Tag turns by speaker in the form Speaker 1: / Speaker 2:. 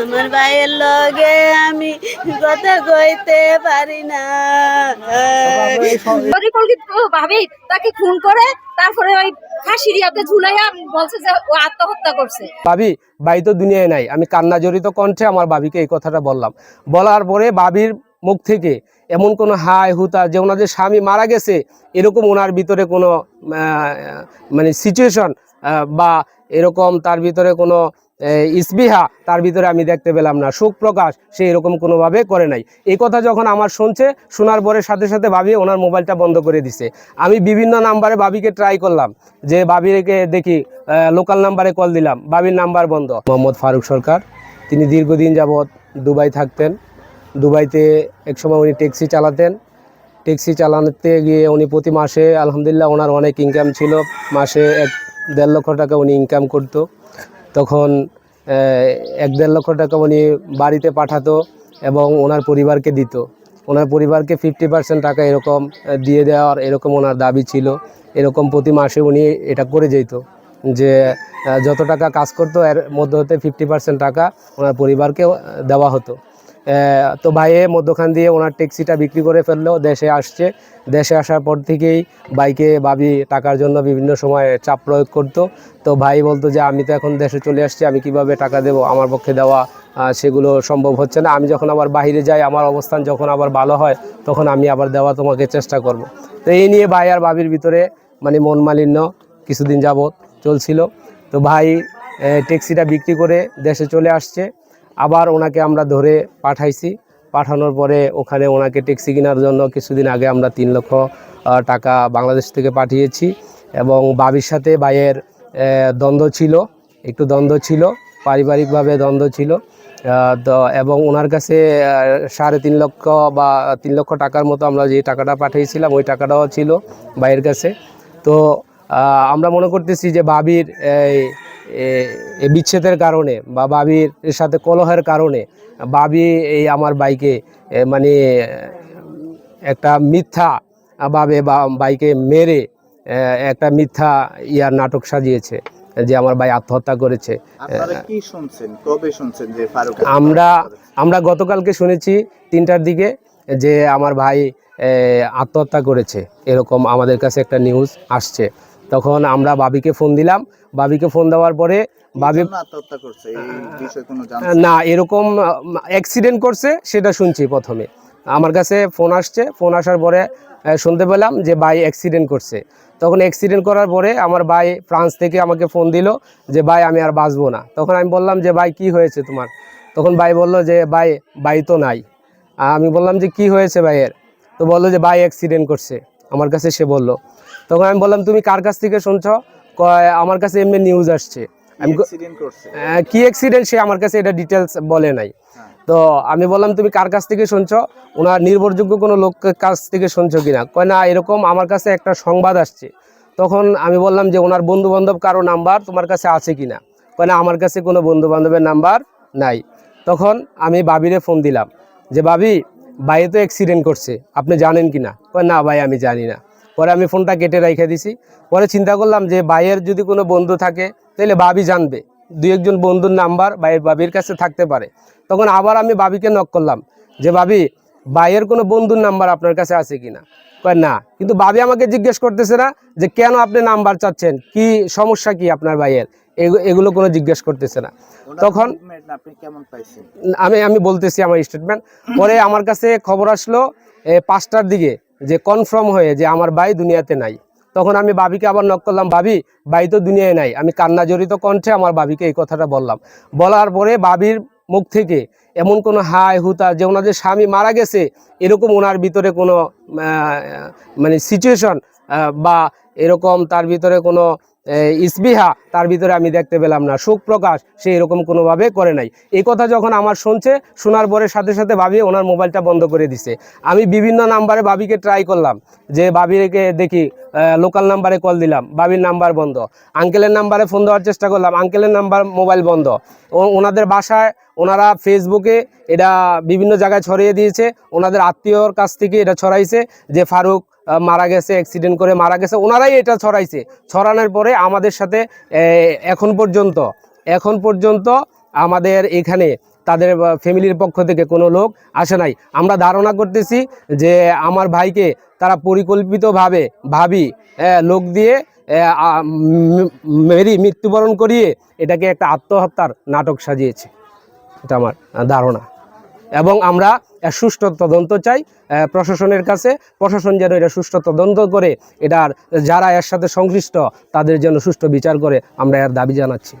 Speaker 1: আমার ভাইয়ের লগে আমি কথা কইতে পারি না।
Speaker 2: পরিকল্পিত ভাবেই তাকে খুন করে তারপরে ওই ঝুলাইয়া বলছে যে ও আত্মহত্যা করছে।
Speaker 3: ভাবি বাই তো দুনিয়ায় নাই। আমি কান্না জড়িত কণ্ঠে আমার ভাবিকে এই কথাটা বললাম। বলার পরে ভাবির মুখ থেকে এমন কোনো হাই হুতা যে ওনাদের স্বামী মারা গেছে এরকম ওনার ভিতরে কোনো মানে সিচুয়েশন বা এরকম তার ভিতরে কোনো ইসবিহা, তার ভিতরে আমি দেখতে পেলাম না। সুখ প্রকাশ, সে এরকম কোনোভাবে করে নাই। এই কথা যখন আমার শুনছে, শোনার পরে সাথে সাথে ভাবি ওনার মোবাইলটা বন্ধ করে দিছে। আমি বিভিন্ন নাম্বারে ভাবিকে ট্রাই করলাম, যে ভাবিকে দেখি লোকাল নাম্বারে কল দিলাম, ভাবির নাম্বার বন্ধ। মোহাম্মদ ফারুক সরকার, তিনি দীর্ঘদিন যাবৎ দুবাই থাকতেন। দুবাইতে একসময় উনি ট্যাক্সি চালাতেন। ট্যাক্সি চালাতে গিয়ে উনি প্রতি মাসে, আলহামদুলিল্লাহ, ওনার অনেক ইনকাম ছিল। মাসে এক দেড় লক্ষ টাকা উনি ইনকাম করতো। তখন এক দেড় লক্ষ টাকা উনি বাড়িতে পাঠাতো এবং ওনার পরিবারকে দিত। ওনার পরিবারকে ফিফটি পার্সেন্ট টাকা এরকম দিয়ে দেওয়ার এরকম ওনার দাবি ছিল। এরকম প্রতি মাসে উনি এটা করে যেত যে যত টাকা কাজ করতো, এর মধ্যে হতে ফিফটি পার্সেন্ট টাকা ওনার পরিবারকে দেওয়া হতো। তো ভাইয়ে মধ্যখান দিয়ে ওনার ট্যাক্সিটা বিক্রি করে ফেলল, দেশে আসছে। দেশে আসার পর থেকেই বাইকে ভাবি টাকার জন্য বিভিন্ন সময় চাপ প্রয়োগ করতো। তো ভাই বলতো যে, আমি তো এখন দেশে চলে আসছি, আমি কীভাবে টাকা দেবো? আমার পক্ষে দেওয়া সেগুলো সম্ভব হচ্ছে না। আমি যখন আবার বাইরে যাই, আমার অবস্থান যখন আবার ভালো হয়, তখন আমি আবার দেওয়া তোমাকে চেষ্টা করব। তো এই নিয়ে ভাই আর বাবির ভিতরে মানে মন মালিন্য কিছুদিন যাবৎ চলছিল। তো ভাই ট্যাক্সিটা বিক্রি করে দেশে চলে আসছে। আবার ওনাকে আমরা ধরে পাঠাইছি। পাঠানোর পরে ওখানে ওনাকে ট্যাক্সি কেনার জন্য কিছুদিন আগে আমরা তিন লক্ষ টাকা বাংলাদেশ থেকে পাঠিয়েছি এবং বাবির সাথে ভাইয়ের দ্বন্দ্ব ছিল, একটু দ্বন্দ্ব ছিল, পারিবারিকভাবে দ্বন্দ্ব ছিল তো এবং ওনার কাছে সাড়ে তিন লক্ষ বা তিন লক্ষ টাকার মতো আমরা যে টাকাটা পাঠিয়েছিলাম ওই টাকাটাও ছিল ভাইয়ের কাছে। তো আমরা মনে করতেছি যে বাবির এই বিচ্ছেদের কারণে বা বাবির সাথে কলহের কারণে বাবি এই আমার বাইকে মানে একটা মিথ্যা ভাবে বা বাইকে মেরে একটা মিথ্যা ইয়ার নাটক সাজিয়েছে যে আমার ভাই আত্মহত্যা করেছে। আমরা আমরা গতকালকে শুনেছি তিনটার দিকে যে আমার ভাই আত্মহত্যা করেছে। এরকম আমাদের কাছে একটা নিউজ আসছে। তখন আমরা বাবিকে ফোন দিলাম। বাবিকে ফোন দেওয়ার পরে বাবি না এরকম অ্যাক্সিডেন্ট করছে সেটা শুনছি প্রথমে। আমার কাছে ফোন আসছে ফোন আসার পরে শুনতে পেলাম যে ভাই অ্যাক্সিডেন্ট করছে। তখন অ্যাক্সিডেন্ট করার পরে আমার ভাই ফ্রান্স থেকে আমাকে ফোন দিল যে ভাই আমি আর বাঁচবো না। তখন আমি বললাম যে ভাই কি হয়েছে তোমার? তখন ভাই বলল যে ভাই ভাই তো নাই। আমি বললাম যে কি হয়েছে ভাইয়ের? তো বলল যে ভাই অ্যাক্সিডেন্ট করছে। আমার কাছে সে বলল। তখন আমি বললাম তুমি কার কাছ থেকে শুনছো? কয় আমার কাছে এমনি নিউজ আসছে। আমি ক-
Speaker 4: অ্যাক্সিডেন্ট
Speaker 3: আহ, কি অ্যাক্সিডেন্ট সে আমার কাছে এটা ডিটেলস বলে নাই।
Speaker 4: হ্যাঁ।
Speaker 3: তো আমি বললাম তুমি কার কাছ থেকে শুনছ? ওনার নির্ভরযোগ্য কোনো লোকের কাছ থেকে শুনছো কিনা? কয় না এরকম আমার কাছে একটা সংবাদ আসছে। তখন আমি বললাম যে ওনার বন্ধু বান্ধব কারও নাম্বার তোমার কাছে আছে কিনা? কয় না আমার কাছে কোনো বন্ধু বান্ধবের নাম্বার নাই। তখন আমি বাবিরে ফোন দিলাম। যে বাবি ভাই তো অ্যাক্সিডেন্ট করছে, আপনি জানেন কি না না ভাই, আমি জানি না। পরে আমি ফোনটা কেটে রেখে দিছি। পরে চিন্তা করলাম যে ভাইয়ের যদি কোনো বন্ধু থাকে তাহলে বাবি জানবে। দু একজন বন্ধুর নাম্বার ভাইয়ের বাবির কাছে থাকতে পারে। তখন আবার আমি বাবিকে নক করলাম যে বাবি ভাইয়ের কোনো বন্ধুর নাম্বার আপনার কাছে আছে কিনা? কয় না। কিন্তু ভাবি আমাকে জিজ্ঞেস করতেছে না যে কেন আপনি নাম্বার চাচ্ছেন? কি সমস্যা কি আপনার ভাইয়ের? এগুলো কোনো জিজ্ঞেস করতেছে না। তখন আমি আমি বলতেছি আমার স্টেটমেন্ট পরে আমার কাছে খবর আসলো পাঁচটার দিকে যে কনফার্ম হয়ে যে আমার ভাই দুনিয়াতে নাই। তখন আমি বাবিকে আবার নক করলাম ভাবি ভাই তো দুনিয়ায় নাই। আমি কান্না জড়িত কণ্ঠে আমার বাবিকে এই কথাটা বললাম। বলার পরে বাবির মুখ থেকে এমন কোনো হাই হুতা যে ওনাদের স্বামী মারা গেছে, এরকম ওনার ভিতরে কোনো মানে সিচুয়েশন বা এরকম তার ভিতরে কোনো ইসবিহা তার ভিতরে আমি দেখতে পেলাম না। সুখ প্রকাশ সে এরকম কোনোভাবে করে নাই। এই কথা যখন আমার শুনছে, শোনার পরে সাথে সাথে ভাবি ওনার মোবাইলটা বন্ধ করে দিছে। আমি বিভিন্ন নাম্বারে ভাবিকে ট্রাই করলাম, যে ভাবিকে দেখি লোকাল নাম্বারে কল দিলাম, ভাবির নাম্বার বন্ধ। আঙ্কেলের নাম্বারে ফোন দেওয়ার চেষ্টা করলাম আঙ্কেলের নাম্বার মোবাইল বন্ধ। ও- ওনাদের বাসায় ওনারা ফেসবুকে এটা বিভিন্ন জায়গায় ছড়িয়ে দিয়েছে। ওনাদের আত্মীয়র কাছ থেকে এটা ছড়াইছে যে ফারুক মারা গেছে অ্যাক্সিডেন্ট করে মারা গেছে, ওনারাই এটা ছড়াইছে। ছড়ানোর পরে আমাদের সাথে এখন পর্যন্ত এখন পর্যন্ত আমাদের এখানে তাদের ফ্যামিলির পক্ষ থেকে কোনো লোক আসে নাই। আমরা ধারণা করতেছি যে আমার ভাইকে তারা পরিকল্পিতভাবে ভাবি লোক দিয়ে মেরি মৃত্যুবরণ করিয়ে এটাকে একটা আত্মহত্যার নাটক সাজিয়েছে। এটা আমার ধারণা। এবং আমরা সুষ্ঠু তদন্ত চাই প্রশাসনের কাছে। প্রশাসন যেন এটা সুষ্ঠু তদন্ত করে, এটার যারা এর সাথে সংশ্লিষ্ট, তাদের জন্য সুষ্ঠু বিচার করে, আমরা এর দাবি জানাচ্ছি।